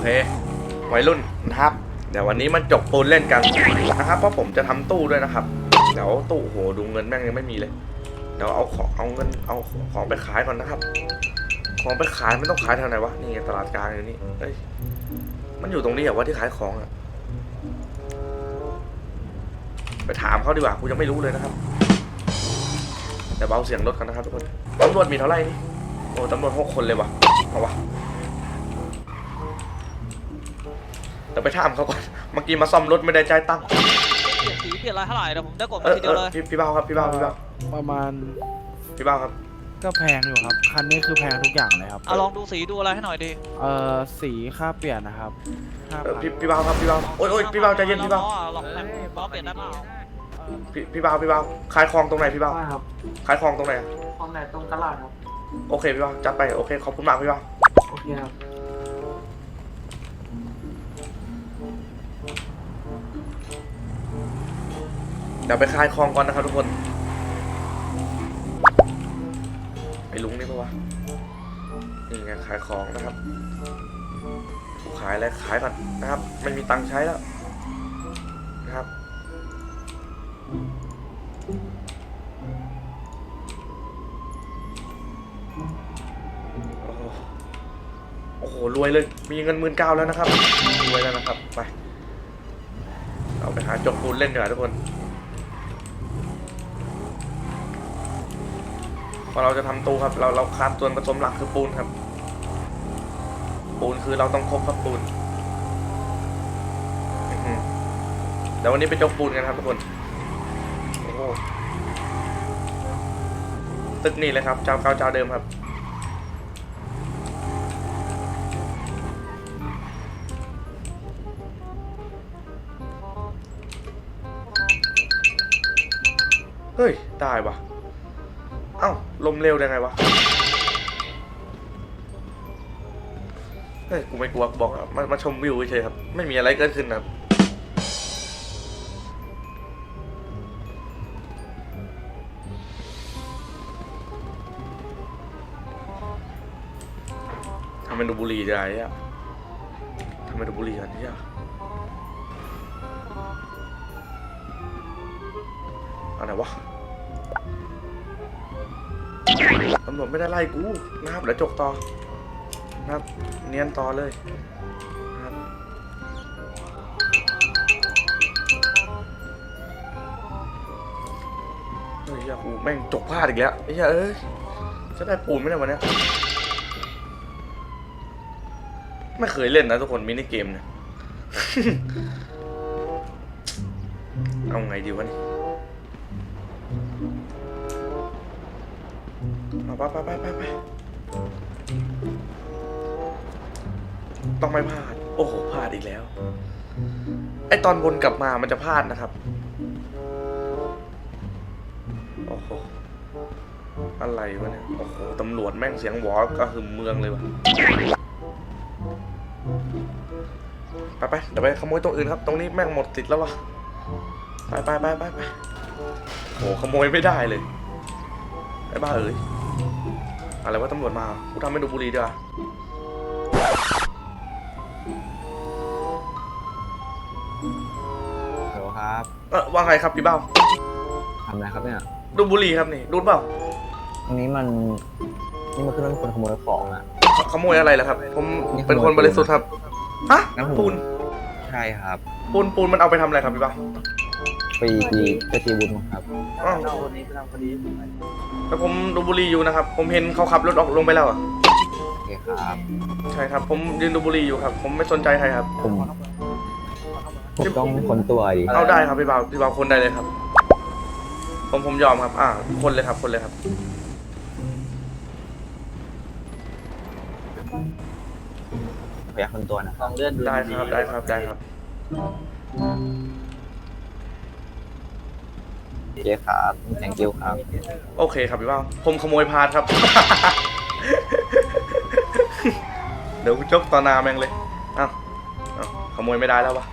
เควัยรุ่นนะครับ เดี๋ยววันนี้มันจกปูนเล่นกันนะครับ เพราะผมจะทำตู้ด้วยนะครับ เดี๋ยวตู้โอ้โหดูเงินแม่งยังไม่มีเลย เดี๋ยวเอาของเอาเงินเอาของไปขายก่อนนะครับ ของไปขายมันต้องขายทางไหนวะ นี่ไงตลาดกลางอยู่นี่เอ้ย มันอยู่ตรงนี้เหรอวะที่ขายของอะไปถามเขาดีกว่ากูยังไม่รู้เลยนะครับ แต่เบาเสียงรถกันนะครับทุกคนตำรวจมีเท่าไหร่นี่โอ้ตำรวจหกคนเลยวะเอาวะ แต่ไปถามเขาก่อน เมื่อกี้มาซ่อมรถไม่ได้จ่ายตังค์เปลี่ยนสีเปลี่ยนอะไรเท่าไหร่เดี๋ยวผมได้กดเอมาอทีเอเดียวอเลยพี่พี่เบาครับพี่เบาพี่เบาประมาณพี่เบาครับก็แพงอยู่ครับ คันนี้คือแพงทุกอย่างเลยครับ เอาลองดูสีดูอะไรให้หน่อยดิเอ่อสีค่าเปลี่ยนนะครับห้าเออพันพี่พี่เบาครับพี่เบาโอ้ยโอ้ยพี่เบาใจเย็นพี่เบาลองแต่งล้อเปลี่ยนได้เปล่าพี่พี่เบาพี่เบาขายของตรงไหนพี่เบาว่าครับขายของตรงไหนอะห้องไหนตรงตลาดครับ โอเคพี่เบาจัดไปโอเคขอบคุณมากพี่เบาโอเคครับ ดี๋ยวไปขายของก่อนนะครับทุกคนไอ้ลุงนี่ปะวะนี่ไงขายของนะครับขายอะไรขายก่อนนะครับไม่มีตังค์ใช้แล้วนะครับโอ้โหรวยเลย มีเงินหมื่นเก้าแล้วนะครับรวยแล้วนะครับไปเอาไปหาจกปูนเล่นดีกว่าทุกคน พอเราจะทำตู้ครับ เราเราขาดส่วนผสมหลักคือปูนครับ ปูนคือเราต้องครบครับปูนเดี๋ยววันนี้ไปจกปูนกันครับทุกคนโอ้ตึกนี่เลยครับเจ้าเก่าเจ้าเดิมครับเฮ้ย ได้ปะ ลมเร็วได้ไงวะเฮ้ยกูไม่กลัวบอกอะมามาชมวิวเฉยครับ ไม่มีอะไรเกิดขึ้นนะครับทำเป็นดูบุรี่จอะทำเป็นดูบุรีกันเนี่ยเอาไหนวะ ตำรวจไม่ได้ไล่กูนะครับเดี๋ยวจกต่อนะครับเนียนต่อเลยนะครับเฮ้ยยากูแม่งจกพลาดอีกแล้วไอ้เหี้ยเอ้ยจะได้ปูนไหมเนี่ได้วันเนี้ยไม่เคยเล่นนะทุกคนมินิเกมเนี่ย เอาไงดีวะนี่ เอาไปไปไปไปไปต้องไม่พลาด โอ้โหพลาดอีกแล้ว ไอตอนวนกลับมามันจะพลาดนะครับ โอ้โห อะไรวะเนี่ย โอ้โห ตำรวจแม่งเสียงหวอก็คือเมืองเลยวะไปไปเดี๋ยวไปขโมยตรงอื่นครับ ตรงนี้แม่งหมดติดแล้ววะไปไปไปไปไปโหขโมยไม่ได้เลยไอ้บ้าเอ้ย อะไรว่าตำรวจมา กูทำให้ดูบุหรีดีกว่าฮัลโหลครับเออว่าไงครับพี่เบ้าทำอะไรครับเนี่ยดูบุหรีครับนี่ดูดเปล่าตรงนี้มันนี่มันคือมันคนขโมยของอะขขโมยอะไรล่ะครับ ผมนี่ขโมย เป็นคนบริสุทธิ์ครับ ฮะงั้นผมปูนใช่ครับ ปูนปูนมันเอาไปทำอะไรครับพี่เบ้า ไปตีไปตีบุญมั้งครับอ้าวเราวันนี้ไปทำคดีแล้วผมดูบุหรีอยู่นะครับ ผมเห็นเขาขับรถออกลงไปแล้วอะโอเคครับ ใช่ครับ ผมยืนดูบุหรีอยู่ครับ ผมไม่สนใจใครครับ ผมผมต้องคนตัวดิเอาได้ครับพี่บ่าวพี่บ่าวคนได้เลยครับ ผมผมยอมครับ อ่า คนเลยครับ คนเลยครับขออยากคนตัวนะ ลองเลื่อนดูได้ครับ ได้ครับ ได้ครับ เคครับ thank you ครับ โอเคครับพี่บ่าผมขโมยพาดครับ เดี๋ยวกูจกตอนาแม่งเลยอ้าวอ้าขโมยไม่ได้แล้ววะ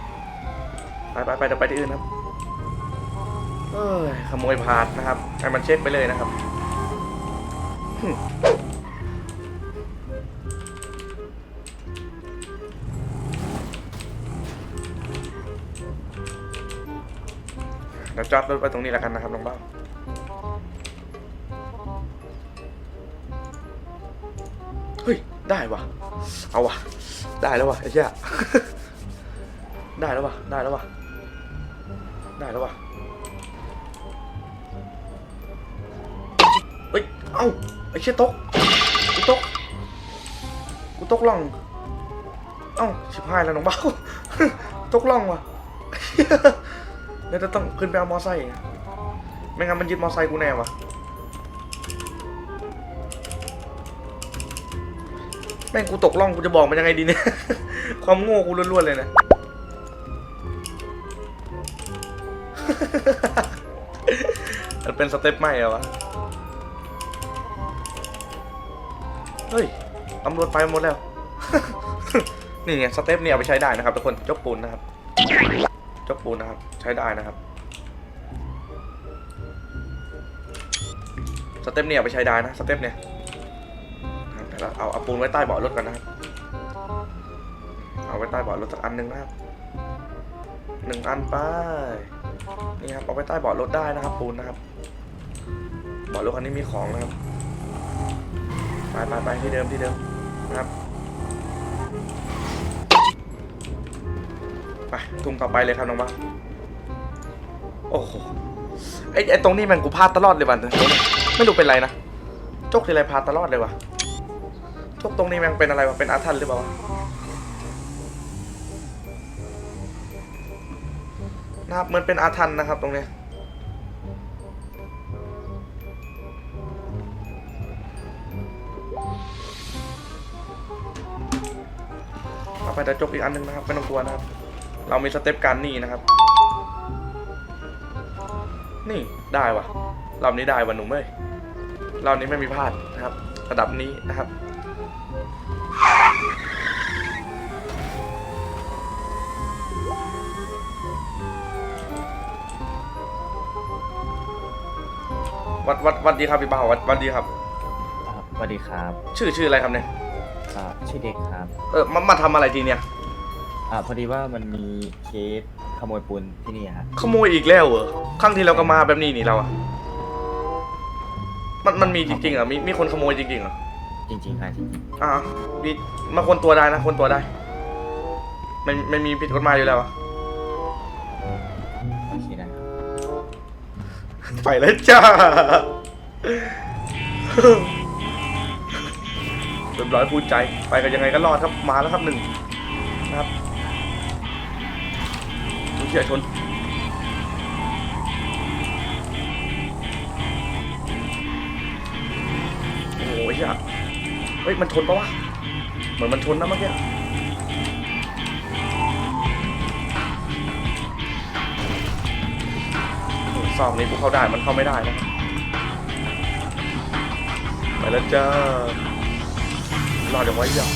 ไปไปไปเดี๋ยวไปที่อื่นครับเอ้ยขโมยพาดนะครับให้มันเช็คไปเลยนะครับ เราจอดรถไว้ตรงนี้แล้วกันนะครับน้องเบ้าเฮ้ย ได้วะเอาวะได้แล้ววะไอ้เหี้ยได้แล้ววะได้แล้ววะได้แล้ววะเฮ้ย เอ้า ไอ้เชี่ยตกกูตกกูตกล่อง เอ้าชิบหายแล้วน้องเบ้าตกล่องวะ เดี๋ยวจะต้องขึ้นไปเอามอไซค์ไม่งั้นมันยึดมอไซค์กูแน่วะแม่งกูตกล่องกูจะบอกมันยังไงดีเนี่ย ความโง่กูล้วนๆเลยนะมันเป็นสเต็ปใหม่เหรอวะ เฮ้ยตำรวจไปหมดแล้ว นี่ไงสเต็ปนี่เอาไปใช้ได้นะครับทุกคนจกปูนนะครับ จกปูนนะครับ ใช้ได้นะครับ สเต็ปเนี่ยไปใช้ได้นะ สเต็ปเนี่ยแต่เราเอาเอาปูนไว้ใต้เบาะรถกันนะครับ เอาไว้ใต้เบาะรถสักอันหนึ่งนะครับหนึ่งอันไปนี่ครับเอาไว้ใต้เบาะรถได้นะครับ ปูนนะครับเบาะรถคันนี้มีของนะครับ ไปไปไปที่เดิมที่เดิมนะครับ ไปทุ่มต่อไปเลยครับน้องบ้าโอ้โหไอ้ไอ้ตรงนี้มันกูพลาดตลอดเลยวันตรงนี้ไม่รู้เป็นไรนะจกทีไรพลาดตลอดเลยวะจกตรงนี้มันเป็นอะไรวะเป็นอาถรรพ์หรือเปล่าวะนะครับเหมือนเป็นอาถรรพ์นะครับตรงเนี้ยเอาไปแต่จกอีกอันหนึงนะครับไม่ต้องกลัวนะครับ เรามีสเต็ปการหนี่นะครับ นี่ได้วะรอบนี้ได้วะหนุ่มเอ้ยรอบนี้ไม่มีพลาดนะครับ ระดับนี้นะครับวัดวัดวัดดีครับพี่บ่าววัดวัดดีครับอ่าสวัสดีครับ ชื่อชื่ออะไรครับเนี่ยอ่าชื่อเด็กครับ เออมามาทำอะไรทีเนี่ย อ่าพอดีว่ามันมีเคสขโมยปูนที่นี่ฮะขโมยอีกแล้วเหรอครั้งที่เราก็มาแบบนี้นี่เราอะมันมันมีจริงๆเหรอมีมีคนขโมยจริงๆเหรอจริงๆครับจริงอ่ามีมาคนตัวได้นะคนตัวได้ไม่ไม่มีผิดกฎหมายอยู่แล้วอะๆโอเคนะครับไปแล้วจ้าเรียบร้อยพูดใจ ไปกันยังไงก็รอดครับมาแล้วครับหนึ่งนะครับดู เฉียชนโอ้โหเหี้ยเฮ้ย มันชนปะวะ เหมือนมันชนนะเมื่อกี้ซองนี้กูเข้าได้มันเข้าไม่ได้นะไปแล้วจ้ารอเดี๋ยวไว้ยาว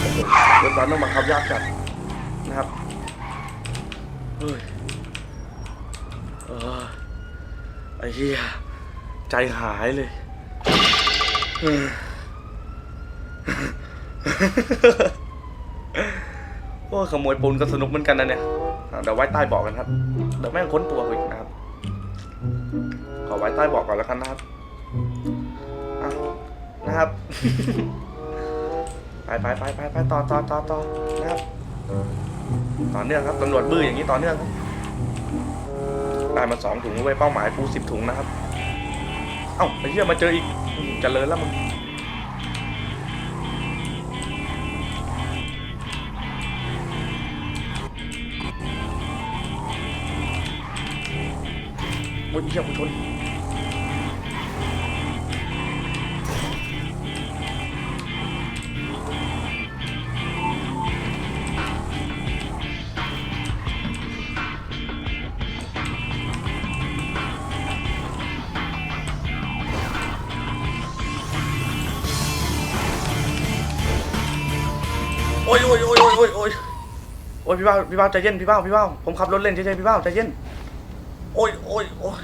โอ้โหรถบัสต้องมาขับยากจัด ฮ้ยเออไอ้เหี้ยใจหายเลยเออโอ้ยขโมยปูนก็สนุกเหมือนกันนะเนี่ยอะเดี๋ยวไว้ใต้เบาะกันครับ เดี๋ยวแม่งค้นตัวกูอีกนะครับ ขอไว้ใต้เบาะก่อนแล้วกันนะครับอะนะครับ ไปไปไปไปไปต่อต่อต่อต่อนะครับ ต่อเนื่องครับตำรวจบื้ออย่างนี้ต่อเนื่องครับได้มาสองถุงไว้เป้าหมายกูสิบถุงนะครับ เอ้าไอ้เหี้ยมาเจออีกอืมเจริญแล้วมึงโอ้ยเหี้ยกูชน ยพี่บ้าวพี่บ้าวใจเย็นพี่บ้าวพี่บ้าวผมขับรถเล่นเฉยๆพี่บ้าวใจเย็น โอ้ยโอ้ยโอ้ย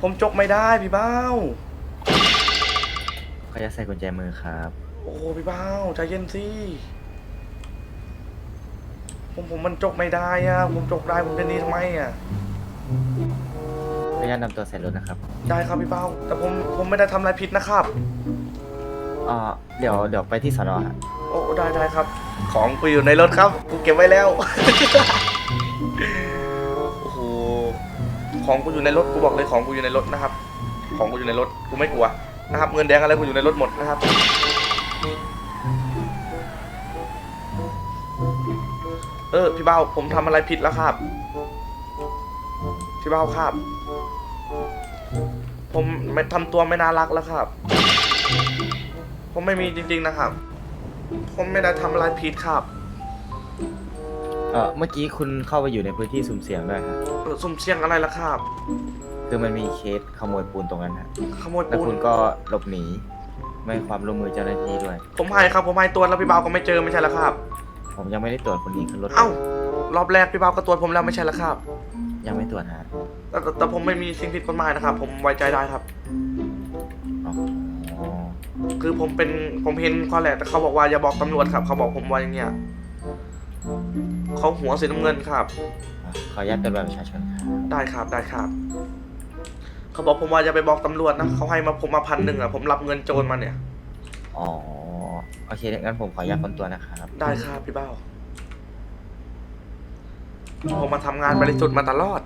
ผมจกไม่ได้พี่บ้าวเขาจะใส่กุญแจมือครับ โอ้พี่บ้าวใจเย็นสิผมผมมันจกไม่ได้อะผมจกได้ผมจะหนีทำไมอะขออนุญาตนำตัวใส่รถนะครับได้ครับพี่เป้าแต่ผมผมไม่ได้ทำอะไรผิดนะครับ อ่าเดี๋ยวเดี๋ยวไปที่สอนอฮะ โอ้ได้ได้ครับ ของกูอยู่ในรถครับกูเก็บไว้แล้ว โอ้โหของกูอยู่ในรถกูบอกเลยของกูอยู่ในรถนะครับ ของกูอยู่ในรถกูไม่กลัวนะครับ เงินแดงอะไรกูอยู่ในรถหมดนะครับเออพี่เบ้าผมทำอะไรผิดแล้วครับ พี่เบ้าครับ ผมไม่ทำตัวไม่น่ารักแล้วครับ ผมไม่มีจริงๆนะครับ ผมไม่ได้ทำอะไรผิดครับเออเมื่อกี้คุณเข้าไปอยู่ในพื้นที่สุ่มเสี่ยงด้วยฮะเออสุ่มเสี่ยงอะไรล่ะครับ คือมันมีเคสขโมยปูนตรงนั้นฮะขโมยแล้วปูน คุณก็หลบหนี ไม่ให้ความร่วมมือเจ้าหน้าที่ด้วย ผมให้ครับ ผมให้ตัวจแล้วพี่เบาก็ไม่เจอไม่ใช่แล้วครับ ผมยังไม่ได้ตรวจคนหนีขึ้นรถเอ้ารอบแรกพี่เบาก็ตรวจผมแล้วไม่ใช่แล้วครับ ยังไม่ตรวจฮะแต่แต่แต่ผมไม่มีสิ่งผิดกฎหมายนะครับ ผมไว้ใจได้ครับ อ๋อ คือผมเป็นผมเห็นข้อแหละแต่เขาบอกว่าอย่าบอกตำรวจครับ เขาบอกผมว่าอย่างเงี้ยเขาหัวสีน้ำเงินครับ ขออนุญาตเป็นบัตรประชาชนครับได้ครับได้ครับ เขาบอกผมว่าอย่าไปบอกตำรวจนะเขาให้มาผมมาพันหนึ่งอะผมรับเงินโจรมาเนี่ย อ๋อโอเคงั้นผมขออนุญาตคนตัวนะครับได้ครับพี่เบ้าผมมาทำงานบริสุทธิ์มาตลอด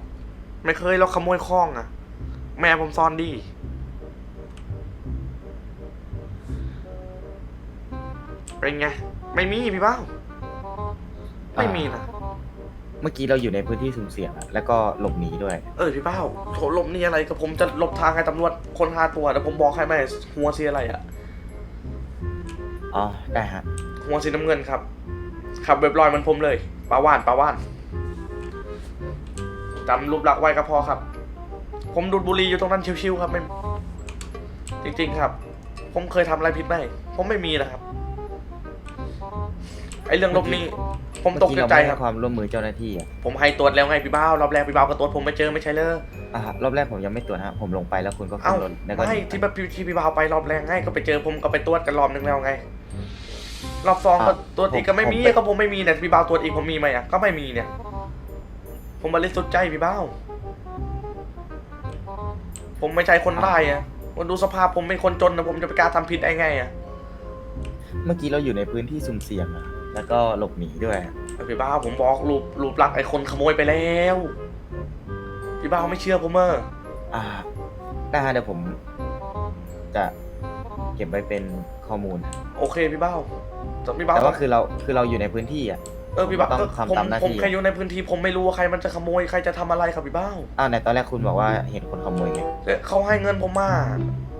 ไม่เคยเราขโมยข้องอะแม่ผมซ่อนดี เป็นไง ไม่มีพี่เบ้า ไม่มีนะ เมื่อกี้เราอยู่ในพื้นที่สุ่มเสี่ยงอะแล้วก็หลบหนีด้วย เออพี่เบ้าโถหลบหนี่อะไรกับผมจะหลบทางให้ตำรวจคนหาตัวแต่ผมบอกให้ไหมหัวสีอะไรอะอ๋อ ได้ฮะ หัวสีน้ำเงินครับ ขับเบบลอยเหมันผมเลยปลาว่านปลาว่านจำรูปลักษณ์ไว้ก็พอครับ ผมดูดบุหรี่อยู่ตรงนั้นชิวๆครับไม่จริง ๆ ครับ ผมเคยทำอะไรผิดไหมผมไม่มีนะครับ ไอ้เรื่องลบหนี้ผมตกเมื่อใจเราไม่คให้รับความร่วมมือเจ้าหน้าที่อะผมให้ตรวจแล้วไงพี่บ้าวรอบแรกพี่บ้าวก็ตรวจผมไม่เจอไม่ใช่เลยอ่ารอบแรกผมยังไม่ตรวจฮะผมลงไปแล้วคุณก็ขึ้เอ้านรถแล้วก็ไม่หนีที่แบบพี่ที่พี่บ้าวไปรอบแรกไงก็ไปเจอผมก็ไปตรวจกันรอบนึงแล้วไง รอบสองก็ตรวจอีกก็ไม่มีก็ผมไม่มีเนี่ยพี่บ้าวตรวจอีกผมมีไหมอะก็ไม่มีเนี่ย ผมบริสุทธิ์ใจพี่บ้าวผมไม่ใช่คนร้ายอะวันดูสภาพผมเป็นคนจนนะผมจะไปกล้าทำผิดได้ไงอะเมื่อกี้เราอยู่ในพื้นที่สุ่มเสี่ยงอะ แล้วก็หลบหนีด้วย พี่บ้าวผมบอกรูปรูปลักษณ์ไอ้คนขโมยไปแล้วพี่บ้าวไม่เชื่อผมเอออ่าได้ฮะเดี๋ยวผม จะเก็บไว้เป็นข้อมูล โอเคพี่บ้าวแต่พี่บ้าวแต่ว่าคือเราคือเราอยู่ในพื้นที่อะ เออพี่บ้าวต้องเออทำผมตามหน้าผมที่แค่อยู่ในพื้นที่ผมไม่รู้ว่าใครมันจะขโมยใครจะทำอะไรครับพี่บ้าวอ้าวในตอนแรกคุณบอกว่าเห็นคนขโมยไงแล้วเขาให้เงินผมมา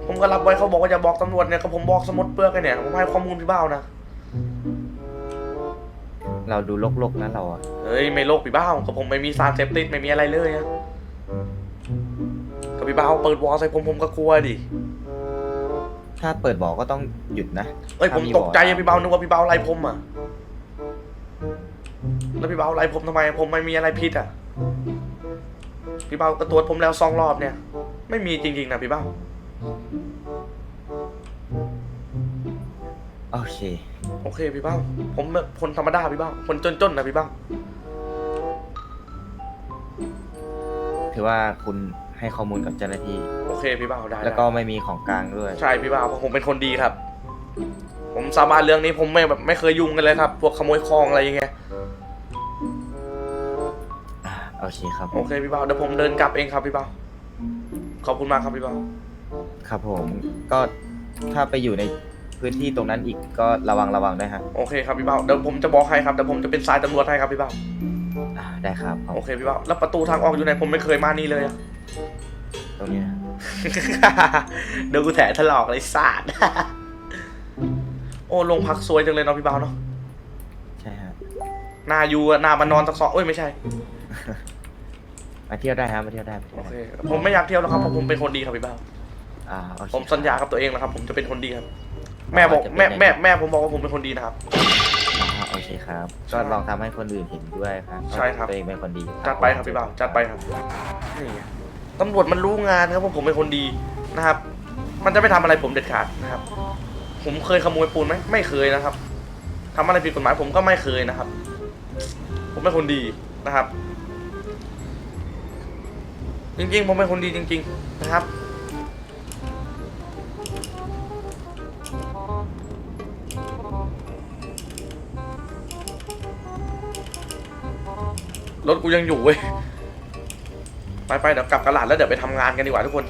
ผมก็รับไว้เขาบอกว่าจะบอกตำรวจเนี่ยก็ผมบอกสมุดเปลือกไอ้เนี่ยผมให้ข้อมูลพี่บ้าวนะ เราดูโลกๆนะเราอะเฮ้ยไม่โลกพี่บ้าวก็ผมไม่มีสารเสพติดไม่มีอะไรเลยอะก็พี่บ้าวเปิดวอลใส่ผมผมก็กลัวดิถ้าเปิดบอกก็ต้องหยุดนะเอ้ยผมถ้ามีตกใจบ่อะพี่บ้าวนึกว่าพี่บ้าวไล่ผมอะแล้วพี่บ้าวไล่ผมทำไม ผมไม่มีอะไรผิดอะพี่บ้าวก็ตรวจผมแล้วสองรอบเนี่ย ไม่มีจริงๆนะพี่บ้าว โอเค โอเคพี่บ้าวผมคนธรรมดาพี่บ้าวคนจนๆนะพี่บ้าวถือว่าคุณให้ข้อมูลกับเจ้าหน้าที่ โอเคพี่บ้าวได้แล้วก็ไม่มีของกลางด้วย ใช่พี่บ้าวเพราะผมเป็นคนดีครับ ผมสาบานเรื่องนี้ผมไม่แบบไม่เคยยุ่งกันเลยครับ พวกขโมยของอะไรอย่างเงี้ยอ่าโอเคครับ โอเคพี่บ้าวเดี๋ยวผมเดินกลับเองครับพี่บ้าวขอบคุณมากครับพี่บ้าวครับผม ก็ถ้าไปอยู่ใน พื้นที่ตรงนั้นอีกก็ระวังระวังด้วยฮะโอเคครับพี่บ้าวเดี๋ยวผมจะบอกให้ครับเดี๋ยวผมจะเป็นสายตำรวจให้ครับพี่บ้าวอ่าได้ครับขอบโอเคพี่บ้าวแล้วประตูทางออกอยู่ไหนผมไม่เคยมานี่เลยอะ ตรงนี้นะเดี๋ยวกูแถถลอกเลยสาด โอ้ลงพักสวยจังเลยเนาะพี่บ้าวเนาะใช่ฮะหน้าอยู่อะหน้ามานอนสักสองเอ้ยไม่ใช่มาเที่ยวได้ฮะมาเที่ยวได้มาเที่ยโอวเคได้ผมไม่อยากเที่ยวแล้วครับเพราะผมเป็นคนดีครับพี่บ้าวอ่าโอเคผมสัญญากับตัวเองนะครับ ผมจะเป็นคนดีครับ แม่บอกแม่แม่แม่ผมบอกว่าผมเป็นคนดีนะครับ อ่าโอเคครับก็ลองทำให้คนอื่นเห็นด้วยครับใช่ครับว่าตัวเองเป็นคนดีจัดไปครับพี่บ่าวจัดไปครับนี่ไงตำรวจมันรู้งานครับว่าผมเป็นคนดีนะครับ มันจะไม่ทำอะไรผมเด็ดขาดนะครับ ผมเคยขโมยปูนไหมไม่เคยนะครับทำอะไรผิดกฎหมายผมก็ไม่เคยนะครับ ผมเป็นคนดีนะครับ จริงๆ ผมเป็นคนดีจริง ๆ นะครับ รถกูยังอยู่เว้ย ไปไปเดี๋ยวกลับกระหลาดแล้วเดี๋ยวไปทำงานกันดีกว่าทุกคน